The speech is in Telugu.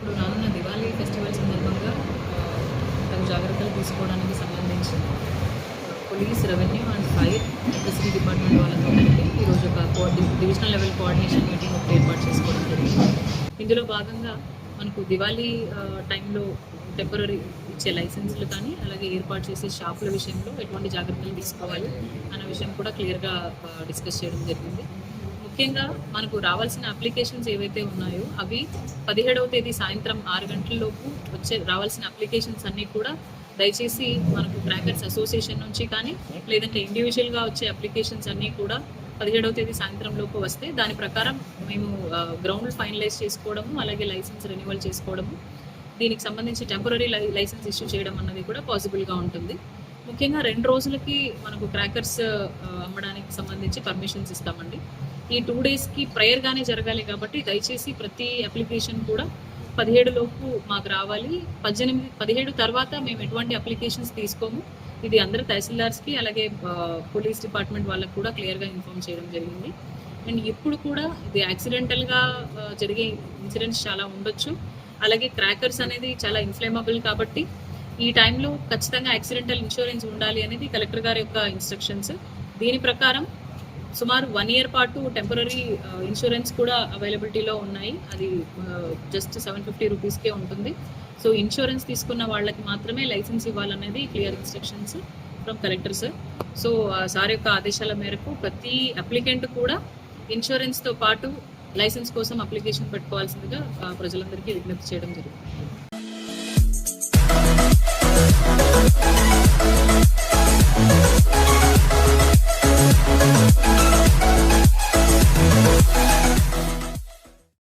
దివాళీ ఫెస్టివల్ సందర్భంగా తగు జాగ్రత్తలు తీసుకోవడానికి సంబంధించి police revenue and fire electricity department వాళ్ళతో కలిపి ఈరోజు ఒక డివిజనల్ లెవెల్ కోఆర్డినేషన్ మీటింగ్ ఒకటి ఏర్పాటు చేసుకోవడం జరిగింది. ఇందులో భాగంగా మనకు దివాళీ టైంలో టెంపరీ ఇచ్చే లైసెన్సులు కానీ అలాగే ఏర్పాటు చేసే షాపుల విషయంలో ఎటువంటి జాగ్రత్తలు తీసుకోవాలి అన్న విషయం కూడా క్లియర్గా డిస్కస్ చేయడం జరిగింది. ముఖ్యంగా మనకు రావాల్సిన అప్లికేషన్స్ ఏవైతే ఉన్నాయో అవి పదిహేడవ తేదీ సాయంత్రం ఆరు గంటలలోపు వచ్చే రావాల్సిన అప్లికేషన్స్ అన్నీ కూడా దయచేసి మనకు క్రాకర్స్ అసోసియేషన్ నుంచి కానీ లేదంటే ఇండివిజువల్గా వచ్చే అప్లికేషన్స్ అన్నీ కూడా పదిహేడవ తేదీ సాయంత్రం లోపు వస్తే దాని ప్రకారం మేము గ్రౌండ్ ఫైనలైజ్ చేసుకోవడము అలాగే లైసెన్స్ రెన్యువల్ చేసుకోవడము దీనికి సంబంధించి టెంపరీ లైసెన్స్ ఇష్యూ చేయడం అన్నది కూడా పాసిబుల్గా ఉంటుంది. ముఖ్యంగా రెండు రోజులకి మనకు క్రాకర్స్ అమ్మడానికి సంబంధించి పర్మిషన్స్ ఇస్తామండి. ఈ టూ డేస్కి ప్రేయర్గానే జరగాలి కాబట్టి దయచేసి ప్రతి అప్లికేషన్ కూడా పదిహేడు లోపు మాకు రావాలి. పద్దెనిమిది పదిహేడు తర్వాత మేము ఎటువంటి అప్లికేషన్స్ తీసుకోము. ఇది అందరు తహసీల్దార్స్కి అలాగే పోలీస్ డిపార్ట్మెంట్ వాళ్ళకి కూడా క్లియర్గా ఇన్ఫామ్ చేయడం జరిగింది. అండ్ ఇప్పుడు కూడా ఇది యాక్సిడెంటల్గా జరిగే ఇన్సిడెంట్స్ చాలా ఉండొచ్చు. అలాగే క్రాకర్స్ అనేది చాలా ఇన్ఫ్లేమబుల్ కాబట్టి ఈ టైంలో ఖచ్చితంగా యాక్సిడెంటల్ ఇన్సూరెన్స్ ఉండాలి అనేది కలెక్టర్ గారి యొక్క ఇన్స్ట్రక్షన్స్ దీని ప్రకారం సుమారు వన్ ఇయర్ పాటు టెంపరీ ఇన్సూరెన్స్ కూడా అవైలబిలిటీలో ఉన్నాయి. అది జస్ట్ సెవెన్ ఫిఫ్టీ రూపీస్కే ఉంటుంది. సో ఇన్సూరెన్స్ తీసుకున్న వాళ్ళకి మాత్రమే లైసెన్స్ ఇవ్వాలనేది clear instructions from collector sir. So sir యొక్క ఆదేశాల మేరకు ప్రతి అప్లికెంట్ కూడా ఇన్సూరెన్స్తో పాటు లైసెన్స్ కోసం అప్లికేషన్ పెట్టుకోవాల్సిందిగా ప్రజలందరికీ విజ్ఞప్తి చేయడం జరుగుతుంది.